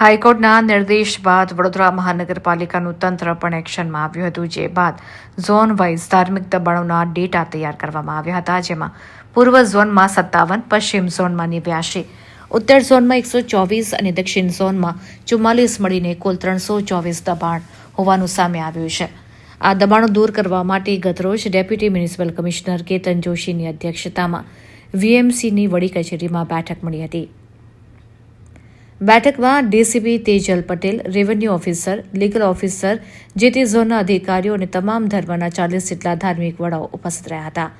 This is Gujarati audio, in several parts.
હાઈકોર્ટના નિર્દેશ બાદ વડોદરા મહાનગરપાલિકાનું તંત્ર પણ એક્શનમાં આવ્યું હતું, જે બાદ ઝોન વાઇઝ ધાર્મિક દબાણોના ડેટા તૈયાર કરવામાં આવ્યા હતા, જેમાં પૂર્વ ઝોનમાં સત્તાવન, પશ્ચિમ ઝોનમાં નેવ્યાસી ઉત્તર ઝોનમાં એકસો ચોવીસ અને દક્ષિણ ઝોનમાં ચુમ્માલીસ મળીને કુલ ત્રણસો ચોવીસ દબાણ હોવાનું સામે આવ્યું છે. આ દબાણો દૂર કરવા માટે ગતરોજ ડેપ્યુટી મ્યુનિસિપલ કમિશનર કેતન જોશીની અધ્યક્ષતામાં વીએમસીની વડી કચેરીમાં બેઠક મળી હતી. બેઠકમાં DCP Tejal Patel, revenue officer, legal officer, જે તે ઝોનના અધિકારીઓ અને તમામ ધર્મના ચાલીસ જેટલા ધાર્મિક વડાઓ ઉપસ્થિત રહ્યા હતા.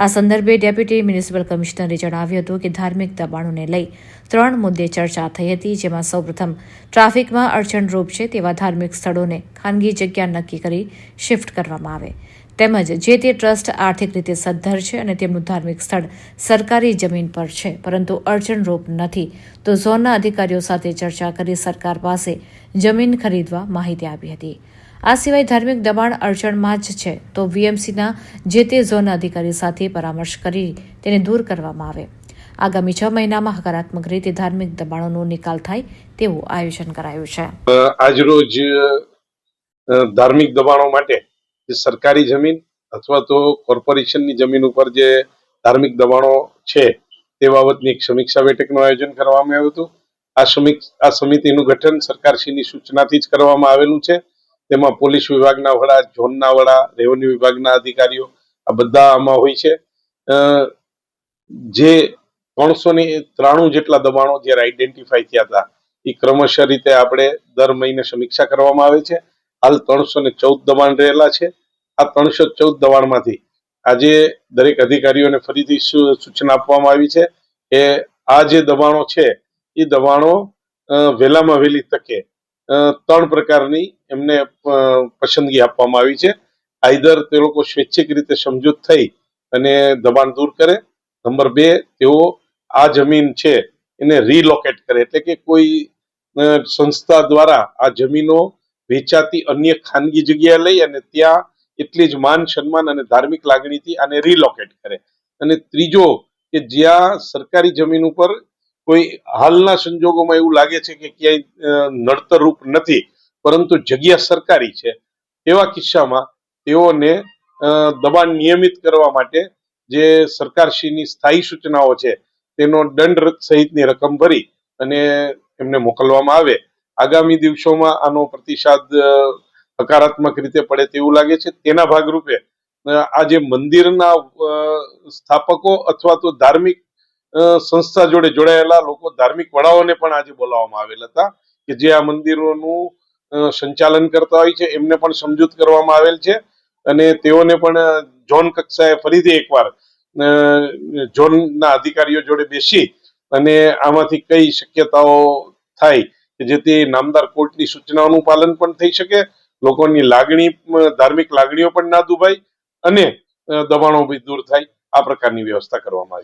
આ સંદર્ભે ડેપ્યુટી મ્યુનિસિપલ કમિશનરે જણાવ્યું હતું કે ધાર્મિક દબાણોને લઈ ત્રણ મુદ્દે ચર્ચા થઈ હતી, જેમાં સૌપ્રથમ ટ્રાફિકમાં અડચણરૂપ છે તેવા ધાર્મિક સ્થળોને ખાનગી જગ્યા નક્કી કરી શિફ્ટ કરવામાં આવે. તેમજ જે તે ટ્રસ્ટ આર્થિક રીતે સદ્ધર છે અને તેમનું ધાર્મિક સ્થળ સરકારી જમીન પર છે, પરંતુ અડચણરૂપ નથી, તો ઝોનના અધિકારીઓ સાથે ચર્ચા કરી સરકાર પાસે જમીન ખરીદવા માહિતી આપી હતી. આ સિવાય ધાર્મિક દબાણ અડચણમાં જ છે. તો વીએમસીના જે તે ઝોન અધિકારી સાથે પરામર્શ કરી તેને દૂર કરવામાં આવે. આગામી છ મહિનામાં હકારાત્મક રીતે ધાર્મિક દબાણોનો નિકાલ થાય તેવું આયોજન કરાયું છે. આજરોજ ધાર્મિક દબાણો માટે સરકારી જમીન અથવા તો કોર્પોરેશનની જમીન ઉપર જે ધાર્મિક દબાણો છે તે બાબતની એક સમીક્ષા બેઠકનું આયોજન કરવામાં આવ્યું હતું. આ સમીક્ષ આ સમિતિનું ગઠન સરકારશ્રીની સૂચનાથી જ કરવામાં આવેલું છે. તેમાં પોલીસ વિભાગના વડા, ઝોનના વડા, રેવન્યુ વિભાગના અધિકારીઓ, આ બધા આમાં હોય છે. જે ત્રણસો ને, ત્રાણું જેટલા દબાણો જ્યારે આઈડેન્ટિફાઈ થયા હતા એ ક્રમશઃ રીતે આપણે દર મહિને સમીક્ષા કરવામાં આવે છે. હાલ ત્રણસો ને ચૌદ દબાણ રહેલા છે. આ ત્રણસો ચૌદ દબાણમાંથી આજે દરેક અધિકારીઓને ફરીથી સૂચના આપવામાં આવી છે કે આ જે દબાણો છે એ દબાણો વહેલામાં વહેલી તકે ત્રણ પ્રકારની એમને પસંદગી આપવામાં આવી છે. આઈધર તે લોકો સ્વૈચ્છિક રીતે સમજૂત થઈ અને દબાણ દૂર કરે. નંબર બે, તેઓ આ જમીન છે એને રીલોકેટ કરે. એટલે કે કોઈ સંસ્થા દ્વારા આ જમીનો વેચાતી અન્ય ખાનગી જગ્યાએ લઈ અને ત્યાં એટલી જ માન, સન્માન અને ધાર્મિક લાગણીથી આને રીલોકેટ કરે. અને ત્રીજો કે જ્યાં સરકારી જમીન ઉપર કોઈ હાલના સંજોગોમાં એવું લાગે છે કે ક્યાંય નડતરરૂપ નથી, પરંતુ જગ્યા સરકારી છે. એવા કિસ્સામાં તેઓને દબાણ નિયમિત કરવા માટે જે સરકારશ્રીની સ્થાયી સૂચનાઓ છે, તેનો દંડ સહિતની રકમ ભરી અને એમને મોકલવામાં આવે. આગામી દિવસોમાં આનો પ્રતિસાદ હકારાત્મક રીતે પડે તેવું લાગે છે. તેના ભાગરૂપે આ જે મંદિરના સ્થાપકો અથવા તો ધાર્મિક સંસ્થા જોડે જોડાયેલા લોકો, ધાર્મિક વડાઓને પણ આજે બોલાવવામાં આવેલ હતા કે જે આ મંદિરોનું સંચાલન કરતા હોય છે, એમને પણ સમજૂત કરવામાં આવેલ છે. અને તેઓને પણ ઝોન કક્ષાએ ફરીથી એકવાર ઝોનના અધિકારીઓ જોડે બેસી અને આમાંથી કઈ શક્યતાઓ થાય કે જેથી નામદાર કોર્ટની સૂચનાઓનું પાલન પણ થઈ શકે, લોકોની લાગણી ધાર્મિક લાગણીઓ પણ ના દુભાય અને દબાણો બી દૂર થાય. આ પ્રકારની વ્યવસ્થા કરવામાં આવી.